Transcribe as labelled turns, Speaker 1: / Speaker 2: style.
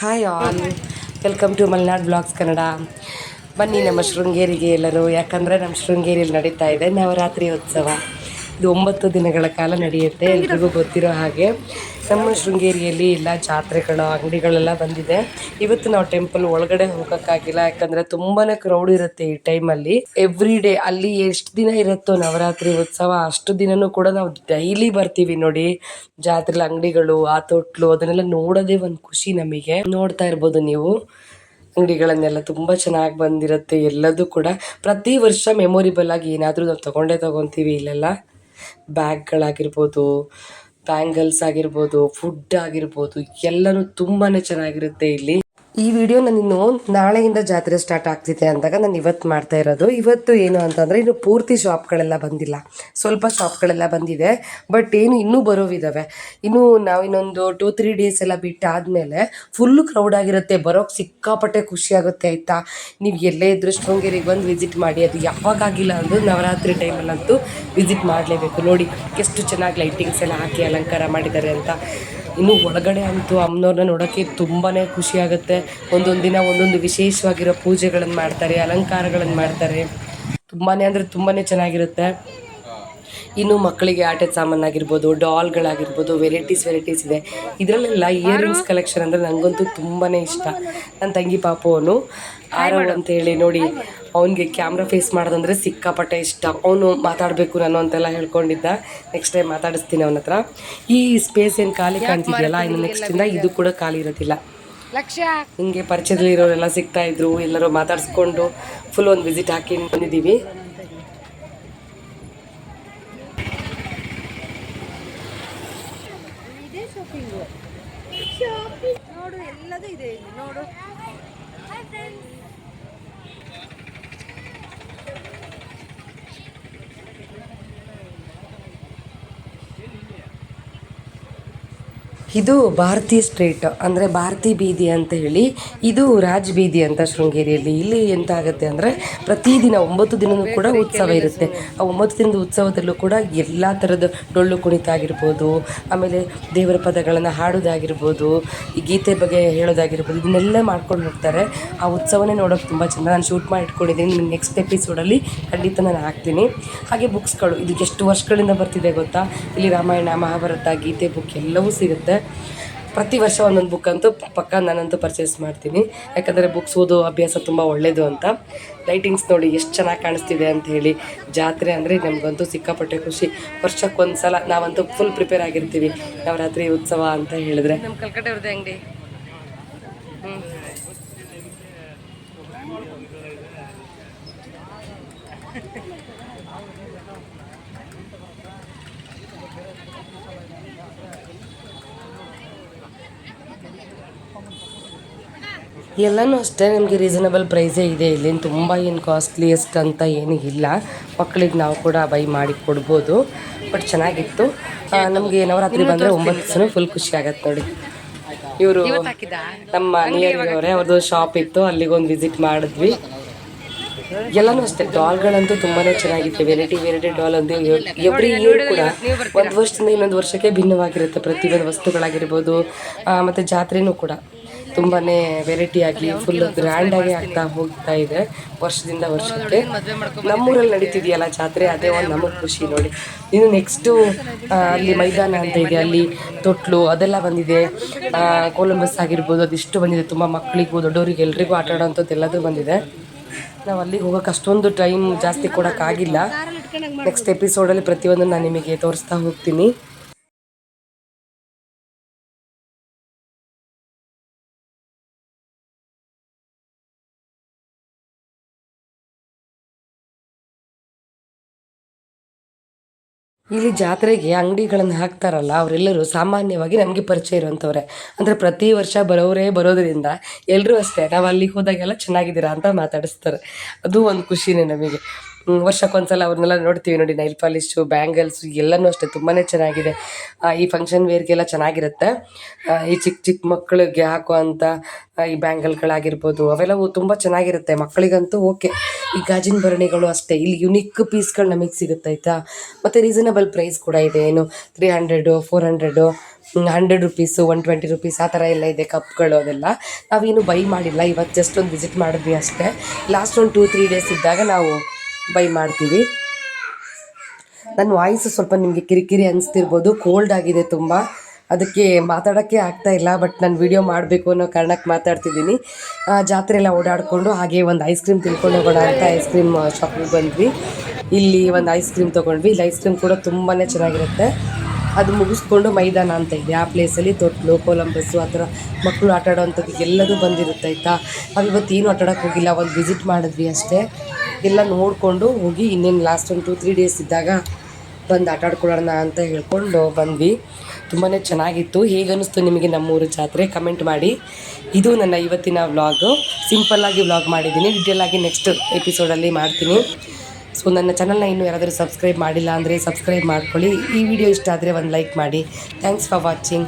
Speaker 1: Hi all welcome to Malnad blogs Kannada ಬನ್ನಿ ನಮ್ಮ ಶೃಂಗೇರಿಗೆ ಎಲ್ಲರೂ. ಯಾಕಂದರೆ ನಮ್ಮ ಶೃಂಗೇರಿಯಲ್ಲಿ ನಡೀತಾ ಇದೆ ನವರಾತ್ರಿ ಉತ್ಸವ. ಇದು ಒಂಬತ್ತು ದಿನಗಳ ಕಾಲ ನಡೆಯುತ್ತೆ, ಎಲ್ರಿಗೂ ಗೊತ್ತಿರೋ ಹಾಗೆ. ನಮ್ಮ ಶೃಂಗೇರಿಯಲ್ಲಿ ಎಲ್ಲ ಜಾತ್ರೆಗಳು, ಅಂಗಡಿಗಳೆಲ್ಲ ಬಂದಿದೆ. ಇವತ್ತು ನಾವು ಟೆಂಪಲ್ ಒಳಗಡೆ ಹೋಗೋಕ್ಕಾಗಿಲ್ಲ, ಯಾಕಂದ್ರೆ ತುಂಬಾನೇ ಕ್ರೌಡ್ ಇರುತ್ತೆ ಈ ಟೈಮಲ್ಲಿ ಎವ್ರಿ ಡೇ ಅಲ್ಲಿ ಎಷ್ಟು ದಿನ ಇರುತ್ತೋ ನವರಾತ್ರಿ ಉತ್ಸವ, ಅಷ್ಟು ದಿನನೂ ಕೂಡ ನಾವು ಡೈಲಿ ಬರ್ತೀವಿ ನೋಡಿ. ಜಾತ್ರೆಲಿ ಅಂಗಡಿಗಳು, ಆ ತೊಟ್ಲು, ಅದನ್ನೆಲ್ಲ ನೋಡೋದೇ ಒಂದು ಖುಷಿ ನಮಗೆ. ನೋಡ್ತಾ ಇರ್ಬೋದು ನೀವು. ಅಂಗಡಿಗಳನ್ನೆಲ್ಲ ತುಂಬ ಚೆನ್ನಾಗಿ ಬಂದಿರುತ್ತೆ ಎಲ್ಲದೂ ಕೂಡ. ಪ್ರತಿ ವರ್ಷ ಮೆಮೊರಿಬಲ್ ಆಗಿ ಏನಾದರೂ ನಾವು ತೊಗೊಂಡೇ ತೊಗೊತೀವಿ ಇಲ್ಲೆಲ್ಲ. ಬ್ಯಾಗ್ಗಳಾಗಿರ್ಬೋದು ಬ್ಯಾಂಗಲ್ಸ್ ಆಗಿರ್ಬೋದು ಫುಡ್ ಆಗಿರ್ಬೋದು ಎಲ್ಲನೂ ತುಂಬಾ ಚೆನ್ನಾಗಿರುತ್ತೆ ಇಲ್ಲಿ. ಈ ವಿಡಿಯೋ ನಾನು ನಾಳೆಯಿಂದ ಜಾತ್ರೆ ಸ್ಟಾರ್ಟ್ ಆಗ್ತಿದೆ ಅಂದಾಗ ನಾನು ಇವತ್ತು ಮಾಡ್ತಾ ಇರೋದು. ಇವತ್ತು ಏನು ಅಂತಂದರೆ ಇನ್ನು ಪೂರ್ತಿ ಶಾಪ್ಗಳೆಲ್ಲ ಬಂದಿಲ್ಲ. ಸ್ವಲ್ಪ ಶಾಪ್ಗಳೆಲ್ಲ ಬಂದಿದೆ ಬಟ್ ಏನು ಇನ್ನೂ ಬರೋವಿದ್ದಾವೆ ಇನ್ನು ನಾವು ಇನ್ನೊಂದು ಟೂ ತ್ರೀ ಡೇಸ್ ಎಲ್ಲ ಬಿಟ್ಟಾದಮೇಲೆ ಫುಲ್ಲು ಕ್ರೌಡ್ ಆಗಿರುತ್ತೆ ಬರೋಕ್ಕೆ ಸಿಕ್ಕಾಪಟ್ಟೆ ಖುಷಿ ಆಗುತ್ತೆ ಆಯಿತಾ? ನೀವು ಎಲ್ಲೇ ಇದ್ರೂ ಶೃಂಗೇರಿಗೆ ಬಂದು ವಿಸಿಟ್ ಮಾಡಿ, ಅದು ಯಾವಾಗಾಗಿಲ್ಲ ಅಂದರೂ ನವರಾತ್ರಿ ಟೈಮಲ್ಲಂತೂ ವಿಸಿಟ್ ಮಾಡಲೇಬೇಕು. ನೋಡಿ, ಎಷ್ಟು ಚೆನ್ನಾಗಿ ಲೈಟಿಂಗ್ಸ್ ಎಲ್ಲ ಹಾಕಿ ಅಲಂಕಾರ ಮಾಡಿದ್ದಾರೆ ಅಂತ. ಇನ್ನು ಒಳಗಡೆ ಅಂತೂ ಅಮ್ಮನವ್ರನ್ನ ನೋಡೋಕ್ಕೆ ತುಂಬಾ ಖುಷಿ ಆಗುತ್ತೆ. ಒಂದೊಂದು ದಿನ ಒಂದೊಂದು ವಿಶೇಷವಾಗಿರೋ ಪೂಜೆಗಳನ್ನು ಮಾಡ್ತಾರೆ ಅಲಂಕಾರಗಳನ್ನು ಮಾಡ್ತಾರೆ. ತುಂಬಾ ಅಂದರೆ ತುಂಬಾ ಚೆನ್ನಾಗಿರುತ್ತೆ. ಇನ್ನು ಮಕ್ಕಳಿಗೆ ಆಟದ ಸಾಮಾನಾಗಿರ್ಬೋದು ಡಾಲ್ಗಳಾಗಿರ್ಬೋದು ವೆರೈಟೀಸ್ ವೆರೈಟೀಸ್ ಇದೆ. ಇದರಲ್ಲೆಲ್ಲ ಇಯರಿಂಗ್ಸ್ ಕಲೆಕ್ಷನ್ ಅಂದರೆ ನನಗಂತೂ ತುಂಬಾ ಇಷ್ಟ. ನನ್ನ ತಂಗಿ ಪಾಪು ಅವನು ಅಂತ ಹೇಳಿ ನೋಡಿ ಅವನಿಗೆ ಕ್ಯಾಮ್ರಾ ಫೇಸ್ ಮಾಡೋದಂದ್ರೆ ಸಿಕ್ಕಾಪಟ್ಟೆ ಇಷ್ಟ. ಅವನು ಮಾತಾಡಬೇಕು ನಾನು ಅಂತೆಲ್ಲ ಹೇಳ್ಕೊಂಡಿದ್ದ. ನೆಕ್ಸ್ಟ್ ಟೈಮ್ ಮಾತಾಡಿಸ್ತೀನಿ ಅವನ ಹತ್ರ ಈ ಸ್ಪೇಸ್ ಏನು ಖಾಲಿ ಕಾಣ್ತಿದೆಯಲ್ಲ ಇನ್ನು ನೆಕ್ಸ್ಟಿಂದ ಇದು ಕೂಡ ಖಾಲಿ ಇರೋದಿಲ್ಲ.
Speaker 2: ಲಕ್ಷ್ಯ.
Speaker 1: ಹಿಂಗೆ ಪರಿಚಯದಲ್ಲಿರೋರೆಲ್ಲ ಸಿಗ್ತಾ ಇದ್ರು ಎಲ್ಲರೂ ಮಾತಾಡಿಸ್ಕೊಂಡು ಫುಲ್ ಒಂದು ವಿಸಿಟ್ ಹಾಕಿ ಬಂದಿದ್ದೀವಿ.
Speaker 2: ನೋಡು ಎಲ್ಲದೂ ಇದೆ ನೋಡು.
Speaker 1: ಇದು ಭಾರತಿ ಸ್ಟ್ರೀಟ್, ಅಂದರೆ ಭಾರತಿ ಬೀದಿ ಅಂತ ಹೇಳಿ, ಇದು ರಾಜ್ ಬೀದಿ ಅಂತ ಶೃಂಗೇರಿಯಲ್ಲಿ. ಇಲ್ಲಿ ಎಂತ ಆಗುತ್ತೆ ಅಂದರೆ ಪ್ರತಿದಿನ ಒಂಬತ್ತು ದಿನವೂ ಕೂಡ ಉತ್ಸವ ಇರುತ್ತೆ. ಆ ಒಂಬತ್ತು ದಿನದ ಉತ್ಸವದಲ್ಲೂ ಕೂಡ ಎಲ್ಲ ಥರದ ಡೊಳ್ಳು ಕುಣಿತ ಆಗಿರ್ಬೋದು ಆಮೇಲೆ ದೇವರ ಪದಗಳನ್ನು ಹಾಡೋದಾಗಿರ್ಬೋದು, ಈ ಗೀತೆ ಬಗ್ಗೆ ಹೇಳೋದಾಗಿರ್ಬೋದು, ಇದನ್ನೆಲ್ಲ ಮಾಡ್ಕೊಂಡು ಹೋಗ್ತಾರೆ. ಆ ಉತ್ಸವನೇ ನೋಡೋಕೆ ತುಂಬ ಚೆಂದ. ನಾನು ಶೂಟ್ ಮಾಡಿ ಇಟ್ಕೊಂಡಿದ್ದೀನಿ ನೆಕ್ಸ್ಟ್ ನೆಕ್ಸ್ಟ್ ಎಪಿಸೋಡಲ್ಲಿ ಖಂಡಿತ ನಾನು ಹಾಕ್ತೀನಿ. ಹಾಗೆ ಬುಕ್ಸ್ಗಳು ಇದು ಎಷ್ಟು ವರ್ಷಗಳಿಂದ ಬರ್ತಿದೆ ಗೊತ್ತಾ? ಇಲ್ಲಿ ರಾಮಾಯಣ, ಮಹಾಭಾರತ, ಗೀತೆ ಬುಕ್ ಎಲ್ಲವೂ ಸಿಗುತ್ತೆ. ಪ್ರತಿ ವರ್ಷ ಒಂದೊಂದು ಬುಕ್ ಅಂತೂ ಪಕ್ಕ ನಾನಂತೂ ಪರ್ಚೇಸ್ ಮಾಡ್ತೀನಿ. ಯಾಕಂದರೆ ಬುಕ್ಸ್ ಓದೋ ಅಭ್ಯಾಸ ತುಂಬ ಒಳ್ಳೆಯದು ಅಂತ. ಲೈಟಿಂಗ್ಸ್ ನೋಡಿ ಎಷ್ಟು ಚೆನ್ನಾಗಿ ಕಾಣಿಸ್ತಿದೆ ಅಂತ ಹೇಳಿ. ಜಾತ್ರೆ ಅಂದರೆ ನಮಗಂತೂ ಸಿಕ್ಕಾಪಟ್ಟೆ ಖುಷಿ. ವರ್ಷಕ್ಕೊಂದು ಸಲ ನಾವಂತೂ ಫುಲ್ ಪ್ರಿಪೇರ್ ಆಗಿರ್ತೀವಿ. ನವರಾತ್ರಿ ಉತ್ಸವ ಅಂತ ಹೇಳಿದ್ರೆ. ನಮ್ಮ ಕಲ್ಕಟ್ಟೆ ಅವ್ರದ್ದು ಅಂಗಡಿ ಎಲ್ಲನೂ ಅಷ್ಟೇ ನಮಗೆ ರೀಸನಬಲ್ ಪ್ರೈಸೇ ಇದೆ. ಇಲ್ಲಿ ತುಂಬ ಏನು ಕಾಸ್ಟ್ಲಿಯೆಸ್ಟ್ ಅಂತ ಏನೂ ಇಲ್ಲ. ಮಕ್ಕಳಿಗೆ ನಾವು ಕೂಡ ಬೈ ಮಾಡಿ ಕೊಡ್ಬೋದು. ಬಟ್ ಚೆನ್ನಾಗಿತ್ತು. ನಮಗೆ ನವರಾತ್ರಿ ಬಂದರೆ ಒಂಬತ್ತು ದಿವಸ ಫುಲ್ ಖುಷಿ ಆಗತ್ತೆ ನೋಡಿ. ಇವರು ನಮ್ಮ ನಿಯರ್ಗೆ ಅವ್ರದ್ದು ಶಾಪ್ ಇತ್ತು. ಅಲ್ಲಿಗೆ ಒಂದು ವಿಸಿಟ್ ಮಾಡಿದ್ವಿ. ಎಲ್ಲನೂ ಅಷ್ಟೇ. ಡಾಲ್ಗಳಂತೂ ತುಂಬಾ ಚೆನ್ನಾಗಿತ್ತು. ವೆರೈಟಿ ವೆರೈಟಿ ಡಾಲ್ ಅಂದ್ರೆ ಎವ್ರಿ ಇಯರ್ ಕೂಡ ಒಂದು ವರ್ಷದಿಂದ ಇನ್ನೊಂದು ವರ್ಷಕ್ಕೆ ಭಿನ್ನವಾಗಿರುತ್ತೆ. ಪ್ರತಿಯೊಂದು ವಸ್ತುಗಳಾಗಿರ್ಬೋದು. ಮತ್ತೆ ಜಾತ್ರೆನೂ ಕೂಡ. ತುಂಬಾನೇ ವೆರೈಟಿ ಆಗಿ ಫುಲ್ ಗ್ರ್ಯಾಂಡ್ ಆಗಿ ಆಗ್ತಾ ಹೋಗ್ತಾ ಇದೆ ವರ್ಷದಿಂದ ವರ್ಷಕ್ಕೆ. ನಮ್ಮೂರಲ್ಲಿ ನಡೀತಿದೆಯಲ್ಲ ಜಾತ್ರೆ ಅದೇ ಒಂದು ನಮಗೆ ಖುಷಿ ನೋಡಿ. ಇನ್ನು ನೆಕ್ಸ್ಟು ಅಲ್ಲಿ ಮೈದಾನ ಅಂತ ಇದೆ ಅಲ್ಲಿ ತೊಟ್ಲು ಅದೆಲ್ಲ ಬಂದಿದೆ. ಕೊಲಂಬಸ್ ಆಗಿರ್ಬೋದು ಅದಿಷ್ಟು ಬಂದಿದೆ. ತುಂಬ ಮಕ್ಕಳಿಗೂ ದೊಡ್ಡವರಿಗೆ ಎಲ್ರಿಗೂ ಆಟ ಆಡೋಂಥದ್ದು ಎಲ್ಲದೂ ಬಂದಿದೆ. ನಾವು ಅಲ್ಲಿಗೆ ಹೋಗೋಕೆ ಅಷ್ಟೊಂದು ಟೈಮ್ ಜಾಸ್ತಿ ಕೊಡೋಕ್ಕಾಗಿಲ್ಲ ನೆಕ್ಸ್ಟ್ ಎಪಿಸೋಡಲ್ಲಿ ಪ್ರತಿಯೊಂದನ್ನು ನಾನು ನಿಮಗೆ ತೋರಿಸ್ತಾ ಹೋಗ್ತೀನಿ. ಇಲ್ಲಿ ಜಾತ್ರೆಗೆ ಅಂಗಡಿಗಳನ್ನು ಹಾಕ್ತಾರಲ್ಲ, ಅವರೆಲ್ಲರೂ ಸಾಮಾನ್ಯವಾಗಿ ನಮಗೆ ಪರಿಚಯ ಇರುವಂಥವ್ರೆ ಅಂದರೆ ಪ್ರತಿ ವರ್ಷ ಬರೋರೇ ಬರೋದರಿಂದ ಎಲ್ಲರೂ ಅಷ್ಟೇ, ನಾವು ಅಲ್ಲಿಗೆ ಹೋದಾಗೆಲ್ಲ ಚೆನ್ನಾಗಿದ್ದೀರಾ ಅಂತ ಮಾತಾಡಿಸ್ತಾರೆ. ಅದು ಒಂದು ಖುಷಿನೇ ನಮಗೆ. ವರ್ಷಕ್ಕೊಂದ್ಸಲ ಅವ್ರನ್ನೆಲ್ಲ ನೋಡ್ತೀವಿ ನೋಡಿ ನೈಲ್ ಪಾಲಿಶು ಬ್ಯಾಂಗಲ್ಸು ಎಲ್ಲನೂ ಅಷ್ಟೇ ತುಂಬಾ ಚೆನ್ನಾಗಿದೆ. ಈ ಫಂಕ್ಷನ್ ವೇರ್ಗೆಲ್ಲ ಚೆನ್ನಾಗಿರುತ್ತೆ. ಈ ಚಿಕ್ಕ ಚಿಕ್ಕ ಮಕ್ಕಳಿಗೆ ಹಾಕುವಂಥ ಈ ಬ್ಯಾಂಗಲ್ಗಳಾಗಿರ್ಬೋದು ಅವೆಲ್ಲವೂ ತುಂಬ ಚೆನ್ನಾಗಿರುತ್ತೆ. ಮಕ್ಕಳಿಗಂತೂ ಓಕೆ ಈ ಗಾಜಿನ ಭರಣಿಗಳು ಅಷ್ಟೇ, ಇಲ್ಲಿ ಯುನಿಕ್ ಪೀಸ್ಗಳು ನಮಗೆ ಸಿಗುತ್ತೆ, ಆಯಿತಾ? ಮತ್ತು ರೀಸನಬಲ್ ಪ್ರೈಸ್ ಕೂಡ ಇದೆ, ಏನು? Three hundred four hundred hundred rupees one twenty rupees ಆ ಥರ ಎಲ್ಲ ಇದೆ ಕಪ್ಗಳು ಅದೆಲ್ಲ. ನಾವೇನು ಬೈ ಮಾಡಿಲ್ಲ, ಇವತ್ತು ಜಸ್ಟ್ ಒಂದು ವಿಸಿಟ್ ಮಾಡಿದ್ವಿ ಅಷ್ಟೇ. ಲಾಸ್ಟ್ ಒಂದು ಟೂ ತ್ರೀ ಡೇಸ್ ಇದ್ದಾಗ ನಾವು ಬೈ ಮಾಡ್ತೀವಿ. ನನ್ನ ವಾಯ್ಸ್ ಸ್ವಲ್ಪ ನಿಮಗೆ ಕಿರಿಕಿರಿ ಅನಿಸ್ತಿರ್ಬೋದು ಕೋಲ್ಡ್ ಆಗಿದೆ ತುಂಬ. ಅದಕ್ಕೆ ಮಾತಾಡೋಕ್ಕೆ ಆಗ್ತಾ ಇಲ್ಲ ಬಟ್ ನಾನು ವಿಡಿಯೋ ಮಾಡಬೇಕು ಅನ್ನೋ ಕಾರಣಕ್ಕೆ ಮಾತಾಡ್ತಿದ್ದೀನಿ. ಜಾತ್ರೆ ಎಲ್ಲ ಓಡಾಡಿಕೊಂಡು ಹಾಗೆ ಒಂದು ಐಸ್ ಕ್ರೀಮ್ ತಿಳ್ಕೊಂಡು ಹೋಗೋಣ ಅಂತ ಐಸ್ ಕ್ರೀಮ್ ಶಾಪಿಗೆ ಬಂದ್ವಿ. ಇಲ್ಲಿ ಒಂದು ಐಸ್ ಕ್ರೀಮ್ ತೊಗೊಂಡ್ವಿ. ಇಲ್ಲಿ ಐಸ್ ಕ್ರೀಮ್ ಕೂಡ ತುಂಬಾ ಚೆನ್ನಾಗಿರುತ್ತೆ. ಅದು ಮುಗಿಸ್ಕೊಂಡು ಮೈದಾನ ಅಂತ ಇದೆ. ಆ ಪ್ಲೇಸಲ್ಲಿ ತೊಟ್ಲು ಕೊಲಂಬಸ್ಸು, ಆ ಥರ ಮಕ್ಕಳು ಆಟ ಆಡೋವಂಥದ್ದು ಎಲ್ಲದೂ ಬಂದಿರುತ್ತೆ, ಆಯಿತಾ? ನಾವು ಇವತ್ತು ಏನು ಆಟ ಆಡೋಕ್ಕೆ ಹೋಗಿಲ್ಲ, ಒಂದು ವಿಸಿಟ್ ಮಾಡಿದ್ವಿ ಅಷ್ಟೇ. ಎಲ್ಲ ನೋಡಿಕೊಂಡು ಹೋಗಿ ಇನ್ನೇನು ಲಾಸ್ಟ್ ಒಂದು ಟೂ ತ್ರೀ ಡೇಸ್ ಇದ್ದಾಗ ಬಂದು ಆಟ ಆಡ್ಕೊಳ್ಳೋಣ ಅಂತ ಹೇಳ್ಕೊಂಡು ಬಂದ್ವಿ. ತುಂಬಾ ಚೆನ್ನಾಗಿತ್ತು. ಹೇಗೆ ಅನ್ನಿಸ್ತು ನಿಮಗೆ ನಮ್ಮೂರು ಜಾತ್ರೆ? ಕಮೆಂಟ್ ಮಾಡಿ. ಇದು ನನ್ನ ಇವತ್ತಿನ ವ್ಲಾಗು ಸಿಂಪಲ್ಲಾಗಿ ವ್ಲಾಗ್ ಮಾಡಿದ್ದೀನಿ. ಡೀಟೇಲಾಗಿ ನೆಕ್ಸ್ಟ್ ಎಪಿಸೋಡಲ್ಲಿ ಮಾಡ್ತೀನಿ. ಸೊ ನನ್ನ ಚಾನಲ್ನ ಇನ್ನೂ ಯಾರಾದರೂ ಸಬ್ಸ್ಕ್ರೈಬ್ ಮಾಡಿಲ್ಲ ಅಂದರೆ ಸಬ್ಸ್ಕ್ರೈಬ್ ಮಾಡ್ಕೊಳ್ಳಿ. ಈ ವಿಡಿಯೋ ಇಷ್ಟ ಆದರೆ ಒಂದು ಲೈಕ್ ಮಾಡಿ. Thanks for watching